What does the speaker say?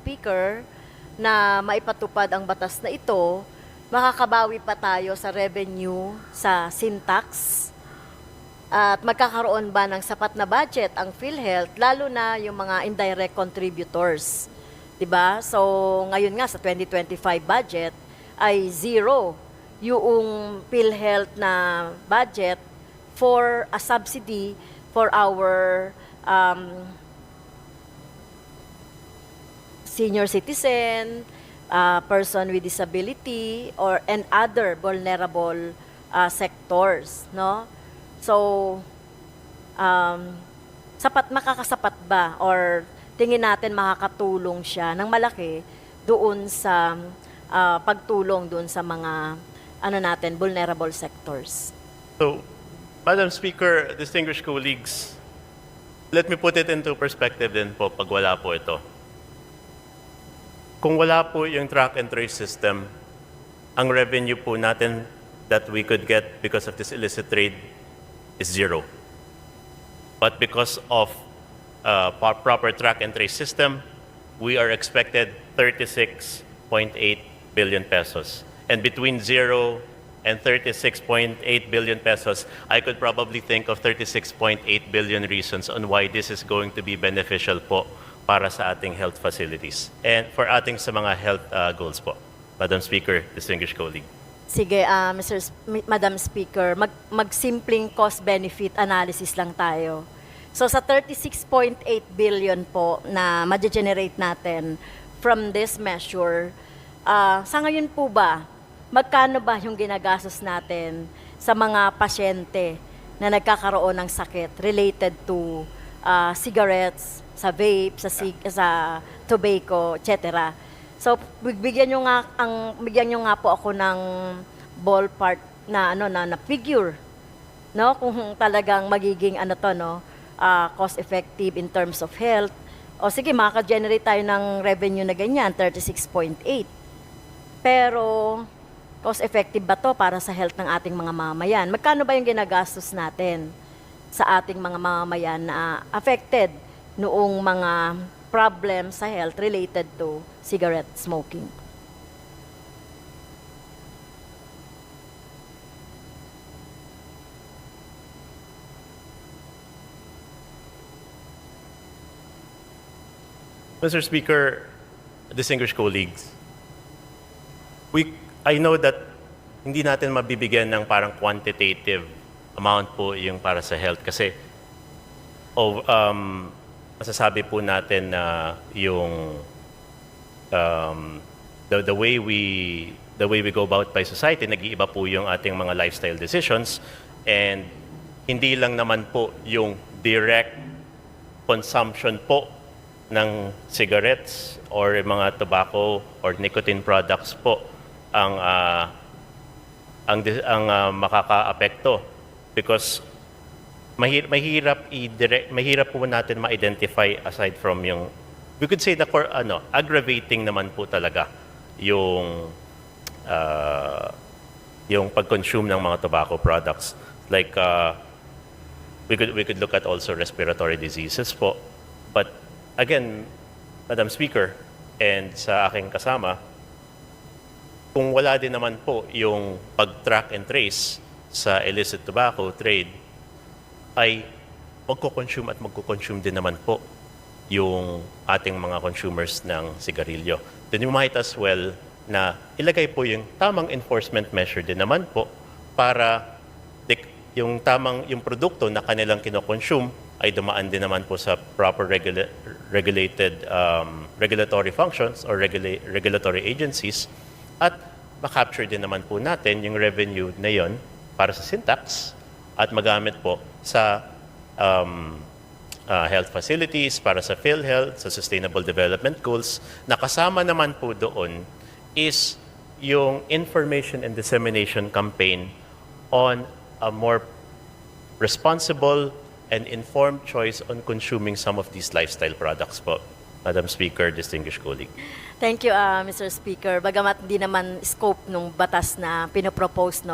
Speaker, na maipatupad ang batas na ito, makakabawi pa tayo sa revenue sa syntax at magkakaroon ba ng sapat na budget ang PhilHealth lalo na yung mga indirect contributors. 'Di ba? So ngayon nga sa 2025 budget ay zero yung PhilHealth na budget for a subsidy for our um, senior citizen, uh, person with disability, or and other vulnerable uh, sectors, no? So, um, sapat makakasapat ba or tingin natin makakatulong siya ng malaki doon sa uh, pagtulong doon sa mga ano natin vulnerable sectors. So, Madam Speaker, distinguished colleagues, let me put it into perspective din po pag wala po ito. Kung wala po yung track and trace system, ang revenue po natin that we could get because of this illicit trade is zero. But because of uh, proper track and trace system, we are expected 36.8 billion pesos. And between zero and 36.8 billion pesos, I could probably think of 36.8 billion reasons on why this is going to be beneficial po para sa ating health facilities and for ating sa mga health uh, goals po. Madam Speaker, distinguished colleague. Sige, ah, Mr. S- Madam Speaker, mag magsimpleng cost-benefit analysis lang tayo. So sa 36.8 billion po na ma-generate natin from this measure, ah, sa ngayon po ba, magkano ba yung ginagastos natin sa mga pasyente na nagkakaroon ng sakit related to ah, cigarettes, sa vape, sa, cig- sa tobacco, etc. So, bigyan nyo nga ang bigyan nyo nga po ako ng ballpark na ano na, na figure no? Kung talagang magiging ano to no? Ah, cost effective in terms of health. O sige makaka-generate tayo ng revenue na ganyan 36.8 pero cost effective ba to para sa health ng ating mga mamamayan magkano ba yung ginagastos natin sa ating mga mamamayan na affected noong mga problem sa health related to cigarette smoking. Mr. Speaker, distinguished colleagues, we, I know that hindi natin mabibigyan ng parang quantitative amount po yung para sa health. Kasi oh, um, masasabi po natin na yung um, the, the way we the way we go about by society nag-iiba po yung ating mga lifestyle decisions. And hindi lang naman po yung direct consumption po ng cigarettes or mga tobacco or nicotine products po ang ah, ang ang ah, makakaapekto because mahir- mahirap i-direct mahirap po natin ma-identify aside from yung we could say na for ano aggravating naman po talaga yung ah, yung pag-consume ng mga tobacco products like ah, we could we could look at also respiratory diseases po. But again, Madam Speaker, and sa aking kasama, kung wala din naman po yung pag-track and trace sa illicit tobacco trade, ay magko-consume at magko-consume din naman po yung ating mga consumers ng sigarilyo. Then you might as well na ilagay po yung tamang enforcement measure din naman po para yung tamang yung produkto na kanilang kinokonsume ay dumaan din naman po sa proper regula- regulated um, regulatory functions or regula- regulatory agencies at makapture din naman po natin yung revenue na yon para sa syntax at magamit po sa um, uh, health facilities, para sa PhilHealth, sa Sustainable Development Goals. Nakasama naman po doon is yung information and dissemination campaign on a more responsible and informed choice on consuming some of these lifestyle products po. Madam Speaker, distinguished colleague. Thank you, ah, Mr. Speaker. Bagamat di naman scope ng batas na pinopropose no,